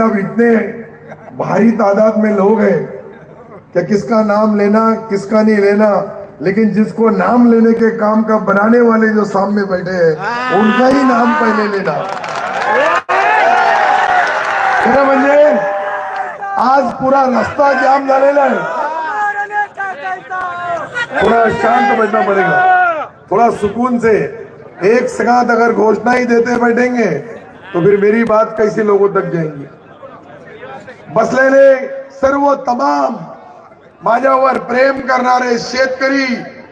अब इतने भारी तादाद में लोग हैं कि किसका नाम लेना, किसका नहीं लेना, लेकिन जिसको नाम लेने के काम का बनाने वाले जो सामने बैठे हैं, उनका ही नाम पहले लेना। म्हणजे आज पुरा रस्ता जाम झालेला आहे थोड़ा शांत बैठना पड़ेगा। थोड़ा सुकून से एक साथ अगर घोषणा ही देते बैठेंगे तो फिर मेरी बात कैसे लोगों तक जाएँगी? बसलेले सर्व तमाम माझ्यावर प्रेम करणारे शेतकरी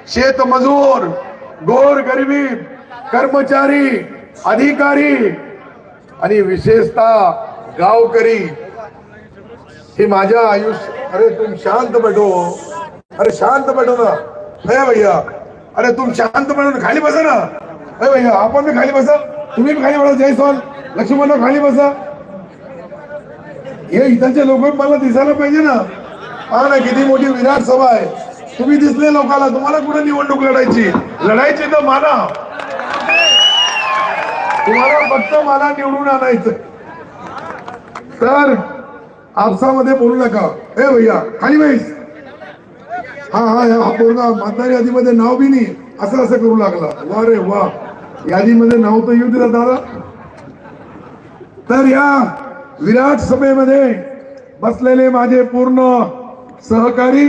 शेतमजूर गोर गरिबी कर्मचारी अधिकारी आणि विशेषतः गावकरी हे माझ्या आयुष्य अरे तुम शांत बैठो. अरे शांत बैठो ना. है भैया. अरे तुम शांत बैठो खाली बसा ना. अरे भैया आपण खाली बसा. तुम्ही खाली बसा जयस्वाल. लक्ष्मण खाली बसा. हे इथलचे लोक मला दिसायला पाहिजे ना. पहा ना किती मोठी विराट सभा आहे. तुम्ही दिसले लोकांना तुम्हाला कुठे निवडणूक लढायची? लढायची तर माना. तुम्हाला फक्त मला निवडून आणायचं. तर आपसामध्ये बोलू नका. ए भैया खाली बैस. हा हा हा पोरगा मतदार यादीमध्ये नाव बी नाही. असं असं करू लागला. वा रे वा. यादीमध्ये नाव तर येऊ दिलं दादा. तर या विराट सभेमध्ये बसलेले माझे पूर्ण सहकारी.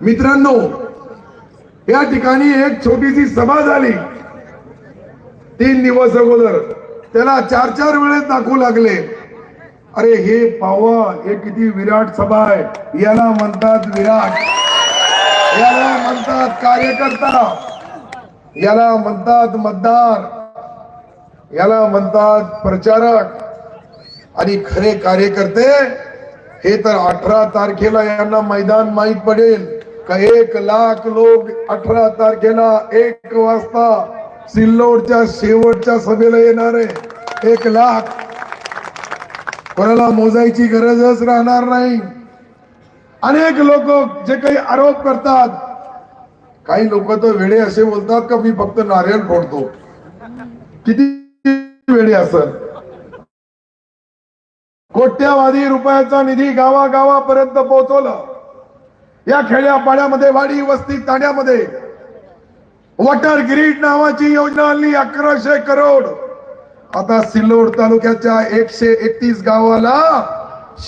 मित्रांनो या ठिकाणी एक छोटीशी सभा झाली. तीन दिवस अगोदर. त्याला चार चार वेळेस दाखवू लागले. अरे हे पावा हे किती विराट सभा आहे. याला म्हणतात विराट. याला म्हणतात कार्यकर्ता. याला म्हणतात मतदार. याला म्हणतात प्रचारक. आणि खरे कार्यकर्ते हे तर अठरा तारखेला यांना मैदान माहीत पडेल का एक लाख लोक अठरा तारखेला एक वाजता सिल्लोडच्या शेवटच्या सभेला येणार आहे. एक लाख. कोणाला मोजायची गरजच राहणार नाही. अनेक लोक जे काही आरोप करतात. काही लोक तर वेळे असे बोलतात का मी फक्त नारियल फोडतो. किती वेळी असत कोट्यावधी रुपयाचा निधी गावागावापर्यंत पोहोचवलं. या खेड्यापाड्यामध्ये वाडी वस्ती तांड्यामध्ये. वॉटर ग्रीड नावाची योजना आणली अकराशे करोड. आता सिल्लोड तालुक्याच्या एकशे एकतीस गावाला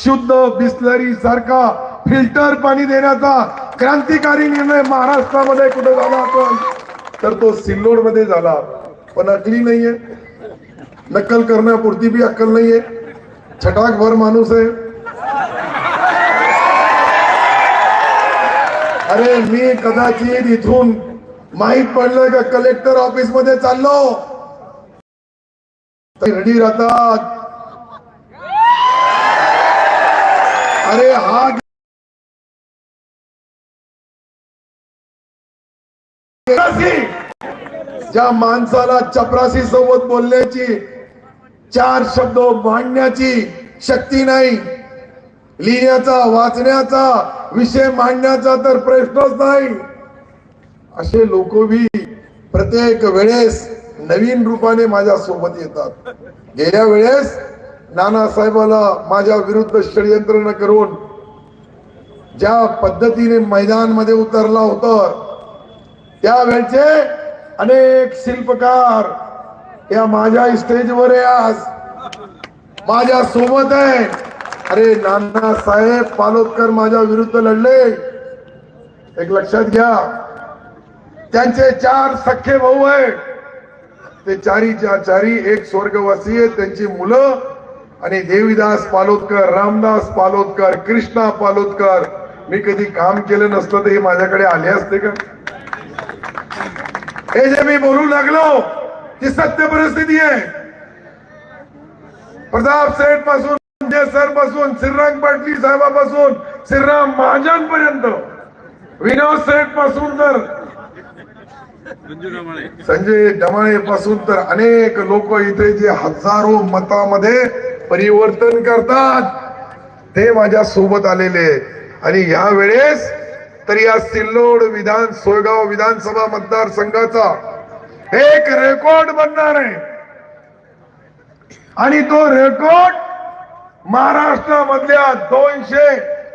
शुद्ध बिस्लरी सारखा फिल्टर पाणी देण्याचा क्रांतिकारी निर्णय महाराष्ट्रामध्ये कुठे झाला आपण तर तो सिल्लोडमध्ये झाला. पण अकली नाहीये. नक्कल करण्यापुरती बी अक्कल नाहीये. छटाक भर माणूस आहे. अरे मी कदाचित इथून माहीत पडलं का कलेक्टर ऑफिसमध्ये चाललो? रेडी राहतात. अरे हा ज्या माणसाला चपरासी सोबत बोलण्याची चार शब्द मांडण्याची शक्ती नाही. लिहिण्याचा वाचण्याचा विषय मांडण्याचा तर प्रश्नच नाही. असे लोक बी प्रत्येक वेळेस नवीन रूपाने माझ्या सोबत येतात. गेल्या वेळेस नानासाहेबाला माझ्या विरुद्ध षडयंत्र करून ज्या पद्धतीने मैदानमध्ये उतरला होत त्यावेळचे अनेक शिल्पकार या माझ्या स्टेजवर आहे आज. माझ्या सोबत आहे. अरे नाना साहेब पालोदकर माझ्या विरुद्ध लढले. एक लक्षात घ्या. त्यांचे चार सख्खे भाऊ आहेत. ते चारी चारी एक स्वर्गवासी आहेत. त्यांची मुलं आणि देवीदास पालोदकर रामदास पालोदकर कृष्णा पालोदकर. मी कधी काम केलं नसतं तर हे माझ्याकडे आले असते का? हे जे मी बोलू लागलो ती सत्य परिस्थिती आहे प्रताप सेठपासून सरपासून श्रीराम पाटली साहेबापासून श्रीराम महाजन पर्यंत विनोद सेठपासून तर संजय डमाळे पासून तर अनेक लोक इथे जे हजारो मतामध्ये परिवर्तन करतात ते माझ्या सोबत आलेले आणि या वेळेस तर या सिल्लोड विधान सोयगाव विधानसभा मतदारसंघाचा एक रेकॉर्ड बनणार आहे. आणि तो रेकॉर्ड महाराष्ट्रामधल्या दोनशे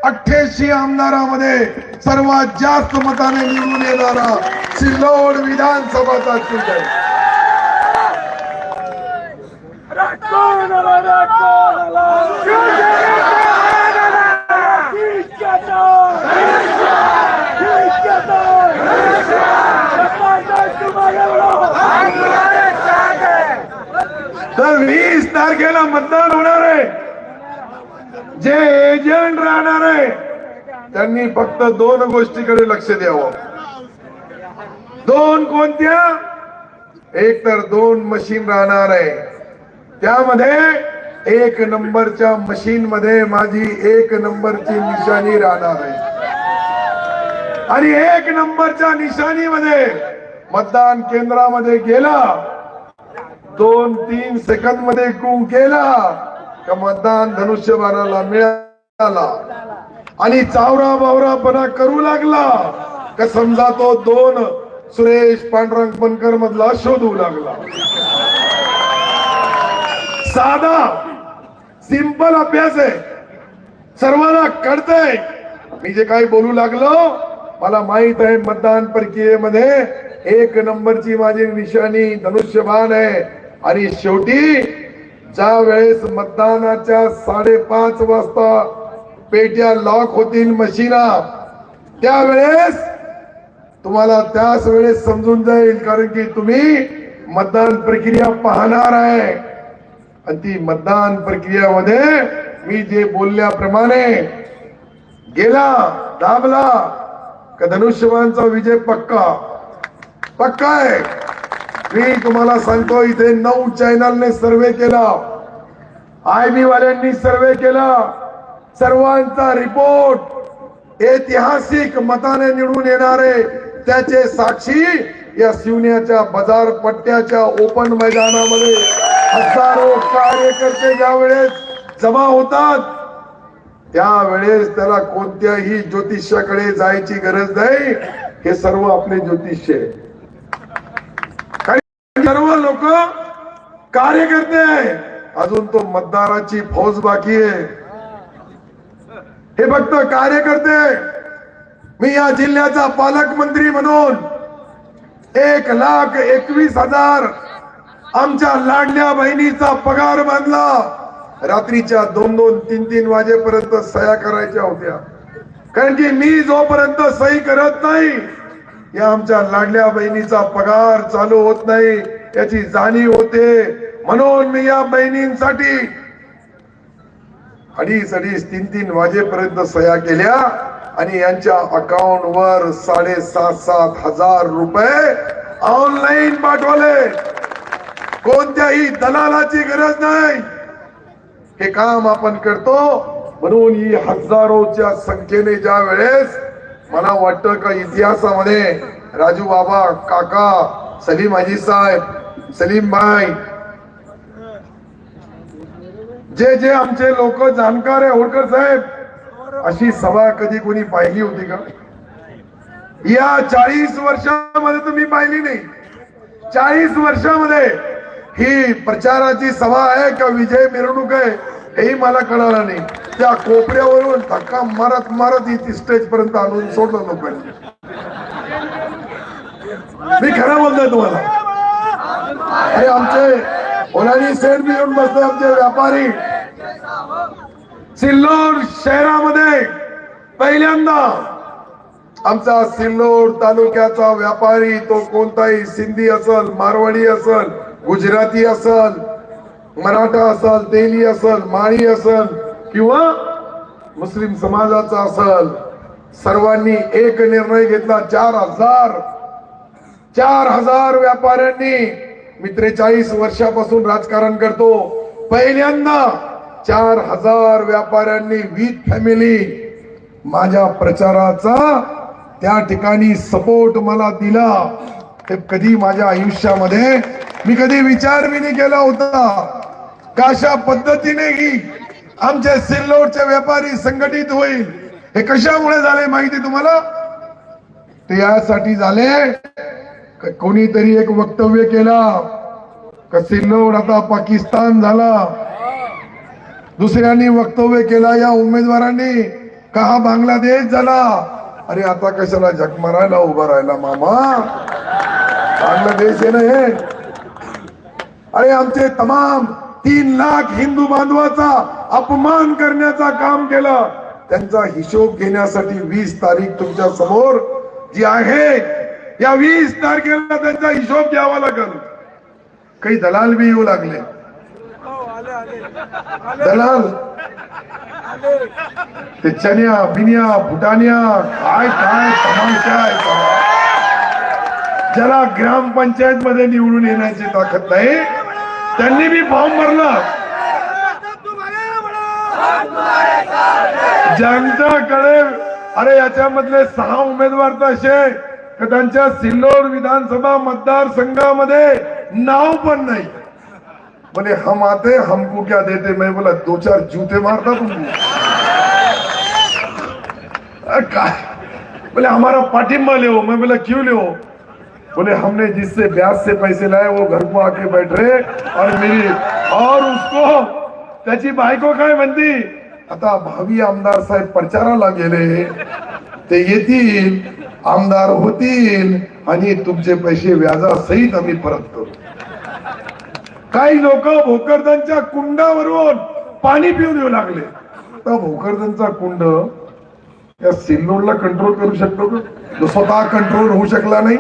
अठ्ठ्याऐंशी आमदारामध्ये सर्वात जास्त मताने निवडून येणारा सिल्लोड विधानसभाचा सीट आहे तारखेला मतदान होणार आहे. जे एजंट राहणार आहे त्यांनी फक्त दोन गोष्टीकडे लक्ष द्यावं. दोन कोणत्या? एक तर दोन मशीन राहणार आहे. त्यामध्ये एक नंबरच्या मशीन मध्ये माझी एक नंबरची निशाणी राहणार आहे. आणि एक नंबरच्या निशाणीमध्ये मतदान केंद्रामध्ये गेला दोन तीन सेकंदमध्ये कू केला का मतदान धनुष्यबाणाला मिळाला. आणि चावरा बावरापणा करू लागला. का समजा तो दोन सुरेश पांडुरंग बनकर मधला शोधू लागला. साधा सिंपल अभ्यास आहे. सर्वांना कळतंय. मी जे काही बोलू लागलो मला माहीत आहे मतदान प्रक्रियेमध्ये एक नंबरची माझी निशाणी धनुष्यबाण आहे. आणि शेवटी ज्या वेळेस मतदानाच्या साडेपाच वाजता पेट्या लॉक होतील मशीना त्यावेळेस तुम्हाला त्याच वेळेस समजून जाईल कारण की तुम्ही मतदान प्रक्रिया पाहणार आहे. आणि ती मतदान प्रक्रियामध्ये मी जे बोलल्याप्रमाणे गेला दाबला का धनुष्यबाणचा विजय पक्का? पक्का आहे. मी तुम्हाला सांगतो इथे नऊ चॅनलने सर्वे केला. आय बी वाल्यांनी सर्वे केला. सर्वांचा रिपोर्ट ऐतिहासिक मताने निवडून येणारे त्याचे साक्षी या शिवण्याच्या बाजार पट्ट्याच्या ओपन मैदानामध्ये हजारो कार्यकर्ते ज्यावेळेस जमा होतात त्यावेळेस त्याला कोणत्याही ज्योतिष्याकडे जायची गरज नाही. हे सर्व आपले ज्योतिष्य आहे लोक कार्यकर्ते आहे. अजून तो मतदाराची फौज बाकी आहे. हे फक्त कार्यकर्ते मी या जिल्ह्याचा पालकमंत्री म्हणून एक लाख एकवीस हजार आमच्या लाडल्या बहिणीचा पगार बांधला. रात्रीच्या दोन दोन तीन तीन वाजेपर्यंत सह्या करायच्या होत्या. कारण की मी जोपर्यंत सही करत नाही या आमच्या लाडल्या बहिणीचा पगार चालू होत नाही याची जाणीव होते. म्हणून मी या बहिणींसाठी अडीच अडीच तीन तीन वाजेपर्यंत सह्या केल्या आणि यांच्या अकाउंट वर साडेसात सात हजार रुपये ऑनलाईन पाठवले. कोणत्याही दलालाची गरज नाही. हे काम आपण करतो. म्हणून ही हजारोच्या संख्येने ज्या वेळेस मला वाटतं का इतिहासामध्ये राजू बाबा काका सलीम अजी साहेब सलीम भाई। जे जे आमचे लोक जाणकार आहे होळकर साहेब अशी सभा कधी कोणी पाहिली होती का? या चाळीस वर्षामध्ये तुम्ही पाहिली नाही. चाळीस वर्षामध्ये ही प्रचाराची सभा आहे का विजय मिरवणूक आहे हेही मला कळालं नाही. त्या कोपऱ्यावरून धक्का मारत मारत इथे स्टेज पर्यंत आणून सोडलं लोकांनी. मी खरं बोलतोय तुम्हाला. अरे आमचे ओलानी सेठ बी येऊन बसले आमचे व्यापारी. सिल्लोड शहरामध्ये पहिल्यांदा आमचा सिल्लोड तालुक्याचा व्यापारी तो कोणताही सिंधी असल मारवाडी असल गुजराती असल मराठा असल तेली असल माळी असल किंवा मुस्लिम समाजाचा असल सर्वांनी एक निर्णय घेतला. चार हजार चार हजार व्यापाऱ्यांनी मी त्रेचाळीस वर्षापासून राजकारण करतो. पहिल्यांदा चार हजार व्यापाऱ्यांनी विथ फॅमिली माझ्या प्रचाराचा त्या ठिकाणी सपोर्ट मला दिला. ते कधी माझ्या आयुष्यामध्ये मी कधी विचार बी नाही केला होता. कशा पद्धतीने ही आमचे सिल्लोडचे व्यापारी संघटित होईल? हे कशामुळे झाले माहिती तुम्हाला? ते यासाठी झाले कोणीतरी एक वक्तव्य केला. का सिल्लोड आता पाकिस्तान झाला. दुसऱ्यांनी वक्तव्य केला या उमेदवारांनी. का हा बांगलादेश झाला? अरे आता कशाला जगमरायला उभा राहिला मामा? बांगलादेश आहे ना हे. अरे आमचे तमाम तीन लाख हिंदू बांधवाचा अपमान करण्याचा काम केलं. त्यांचा हिशोब घेण्यासाठी वीस तारीख तुमच्यासमोर जी आहे या वीस तारखेला त्यांचा हिशोब द्यावा लागेल. काही दलाल बी येऊ लागले. दलाल. ते चन्या बिन्या काय काय तमाशा आहे ज्याला ग्रामपंचायत मध्ये निवडून येण्याची ताकद नाही त्यांनी बी फॉर्म भरला. ज्यांच्याकडे अरे याच्यामधले सहा उमेदवार तर असे का त्यांच्या सिल्लोड विधानसभा मतदारसंघामध्ये नाव पण नाही. बोले हम आते हमको क्या देते? मैं बोला दो चार जूते मारता तुमको. काय? बोले हमारा पाटिम्बा ले मैं बोला क्यों ले बोले हमने जिससे ब्याज से पैसे लाए वो घर को आके बैठ रहे और मेरी और उसको त्याची बायको काय म्हणती? आता भावी आमदार साहेब प्रचाराला गेले. ते येतील आमदार होतील आणि तुमचे पैसे व्याजासहित आम्ही परत करू. काही लोक भोकरदनच्या कुंडावरून पाणी पिऊन येऊ लागले. तर भोकरदनचा कुंड या सिल्लोडला कंट्रोल करू शकतो का? स्वतः कंट्रोल होऊ शकला नाही.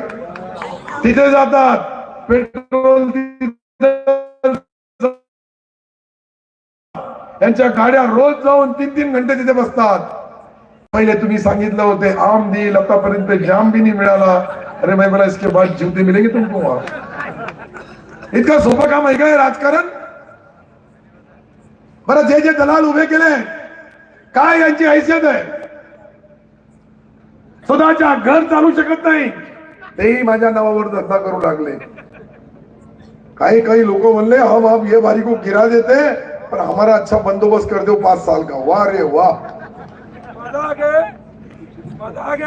तिथे जातात. पेट्रोल त्यांच्या गाड्या रोज जाऊन तीन तीन घंटे तिथे बसतात. पहिले तुम्ही सांगितलं होते आम देईल आतापर्यंत जाम भी नाही मिळाला. अरे मैं बोला इसके बाद जीवते मिलेंगे तुमको वहां. इतकं सोपं काम आहे काय राजकारण? बरं जे जे दलाल उभे केले काय यांची हैसियत आहे? स्वतःच्या घर चालू शकत नाही. तेही माझ्या नावावर धंदा करू लागले. काही काही लोक म्हणले हम आप ये बारी को गिरा देते पण हमारा अच्छा बंदोबस्त कर देऊ पाच साल का. वाह रे वाह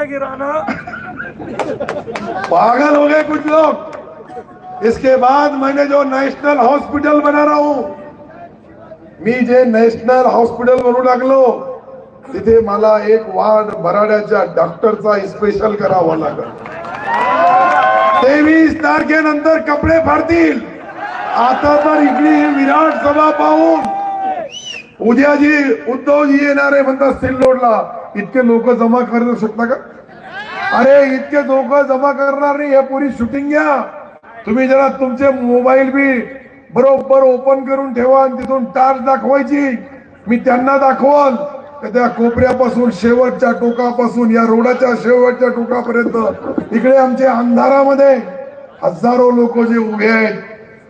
गिराना। पागल हो गए कुछ लोग। इसके बाद मैंने जो नेशनल हॉस्पिटल बना रहा हूं मी जे नॅशनल हॉस्पिटल बनवू लागलो तिथे मला एक वार्ड बराड्याच्या डॉक्टरचा स्पेशल करावा लागल. तेवीस तारखेनंतर कपडे फाडतील. आता तर इकडे विराट सभा पाहून उद्या जी उद्धवजी येणार आहे म्हणतात सिल्लोडला इतके लोक जमा करू शकता का? अरे इतके लोक जमा करणार नाही हे पुरी शूटिंग घ्या. तुम्ही जरा तुमचे मोबाईल बी बरोबर ओपन करून ठेवा आणि तिथून टार्च दाखवायची. मी त्यांना दाखवाल. तर त्या कोपऱ्यापासून शेवटच्या टोकापासून या रोडाच्या शेवटच्या टोकापर्यंत इकडे आमच्या अंधारामध्ये हजारो लोक जे उभे आहेत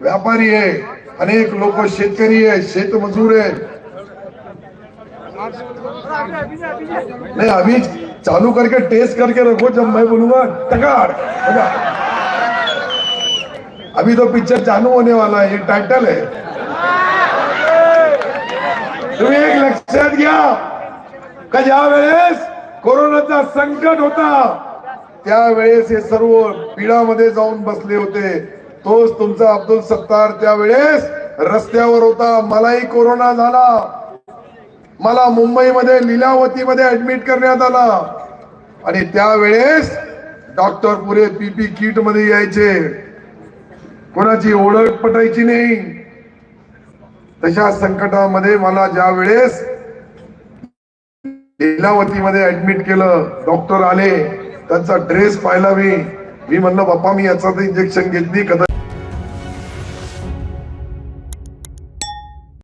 व्यापारी आहे अनेक लोक शेतकरी आहे शेतमजूर आहे नहीं अभी चालू करके टेस्ट करके रखो जब मैं बोलूंगा टकार अभी तो पिक्चर चालू होने वाला है ये टाइटल है। तुम्ही एक लक्षात घ्या का ज्या वेळेस कोरोनाचा संकट होता त्यावेळेस हे सर्व पिढामध्ये जाऊन बसले होते. तोच तुमचा अब्दुल सत्तार त्यावेळेस रस्त्यावर होता. मलाही कोरोना झाला. मला मुंबईमध्ये लीलावतीमध्ये ऍडमिट करण्यात आला. आणि त्यावेळेस डॉक्टर पुरे पीपी किटमध्ये यायचे. कोणाची ओळख पटायची नाही. तशा संकटामध्ये मला ज्या वेळेस लीलावतीमध्ये ऍडमिट केलं डॉक्टर आले त्यांचा ड्रेस पाहिला मी. मी म्हणलं बाप्पा मी याचा इंजेक्शन घेतली कदा